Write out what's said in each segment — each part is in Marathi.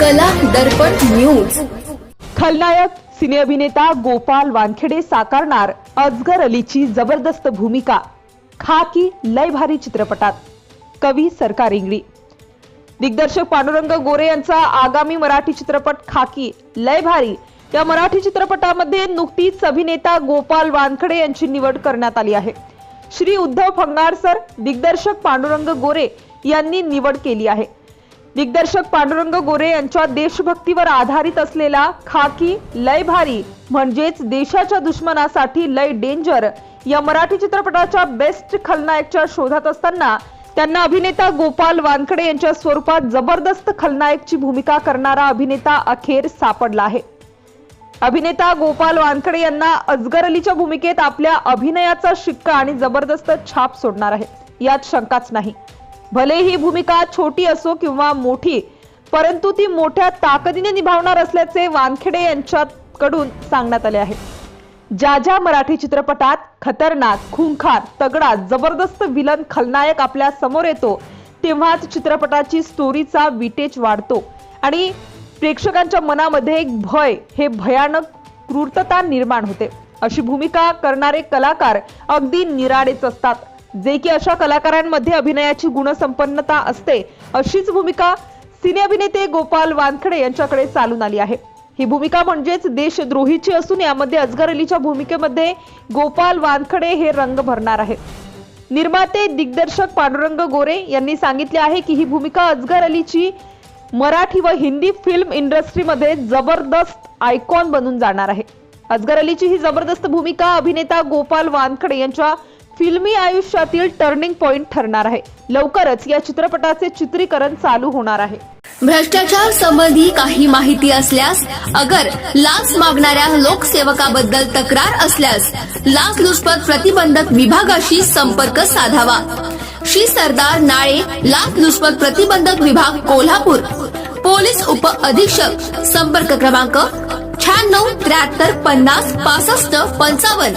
कला दर्पण न्यूज. खलनायक सिनेअभिनेता गोपाल वानखेडे साकारणार अजगर अलीची जबरदस्त भूमिका. खाकी लय भारी चित्रपटात. कवी सरकार इंगळी. दिग्दर्शक पांडुरंग गोरे यांचा आगामी मराठी चित्रपट खाकी लय भारी. या मराठी चित्रपटामध्ये नुकतीच अभिनेता गोपाल वानखडे यांची निवड करण्यात आली आहे. श्री उद्धव फंगार सर दिग्दर्शक पांडुरंग गोरे यांनी निवड केली आहे. दिग्दर्शक पांडुरंग गोरे यांच्या देशभक्तीवर आधारित असलेला खाकी लय भारी म्हणजेच देशाच्या दुश्मनासाठी लय डेंजर या मराठी चित्रपटाच्या बेस्ट खलनायकच्या शोधात असताना त्यांना अभिनेता गोपाल वानखडे यांच्या स्वरूपात जबरदस्त खलनायकची भूमिका करणारा अभिनेता अखेर सापडला आहे. अभिनेता गोपाल वानखडे यांना अजगर अलीच्या भूमिकेत आपल्या अभिनयाचा शिक्का आणि जबरदस्त छाप सोडणार आहे यात शंकाच नाही. भले ही भूमिका छोटी असो किंवा मोठी परंतु ती मोठ्या ताकदीने निभावणार असल्याचे वानखेडे यांच्याकडून सांगण्यात आले आहे. ज्या ज्या मराठी चित्रपटात खतरनाक खुंखार तगडा जबरदस्त विलन खलनायक आपल्यासमोर येतो तेव्हाच चित्रपटाची स्टोरीचा विटेज वाढतो आणि प्रेक्षकांच्या मनामध्ये एक भय हे भयानक क्रूरता निर्माण होते. अशी भूमिका करणारे कलाकार अगदी निराडेच असतात. जे की अशा कलाकारांमध्ये अभिनयाची गुणसंपन्नता असते अशीच भूमिका सिने अभिनेते गोपाल वानखडे यांच्याकडे चालून आली आहे. ही भूमिका म्हणजेच देशद्रोहीची असून यामध्ये अजगर अलीच्या भूमिकेमध्ये गोपाल वानखडे हे रंग भरणार आहे निर्माते दिग्दर्शक पांडुरंग गोरे यांनी सांगितले आहे की ही भूमिका अजगर अलीची मराठी व हिंदी फिल्म इंडस्ट्रीमध्ये जबरदस्त आयकॉन बनून जाणार आहे. अजगर अलीची ही जबरदस्त भूमिका अभिनेता गोपाल वानखडे यांच्या फिल्मी आयुष्यातील टर्निंग पॉइंट ठरणार आहे. लवकरच या चित्रपटाचे चित्रीकरण चालू होणार आहे. भ्रष्टाचार संबंधी काही माहिती असल्यास अगर लाच मागणाऱ्या लोकसेवकाबद्दल तक्रार असल्यास लाच लुचपत प्रतिबंधक विभागाशी संपर्क साधावा. श्री सरदार नाळे लाच लुचपत प्रतिबंधक विभाग कोल्हापूर. पोलीस उप अधीक्षक संपर्क क्रमांक शहाण्णव त्र्याहत्तर पन्नास पासष्ट पंचावन्न.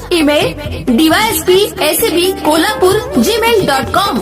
Email DYSP ACB Kolhapur Gmail dot com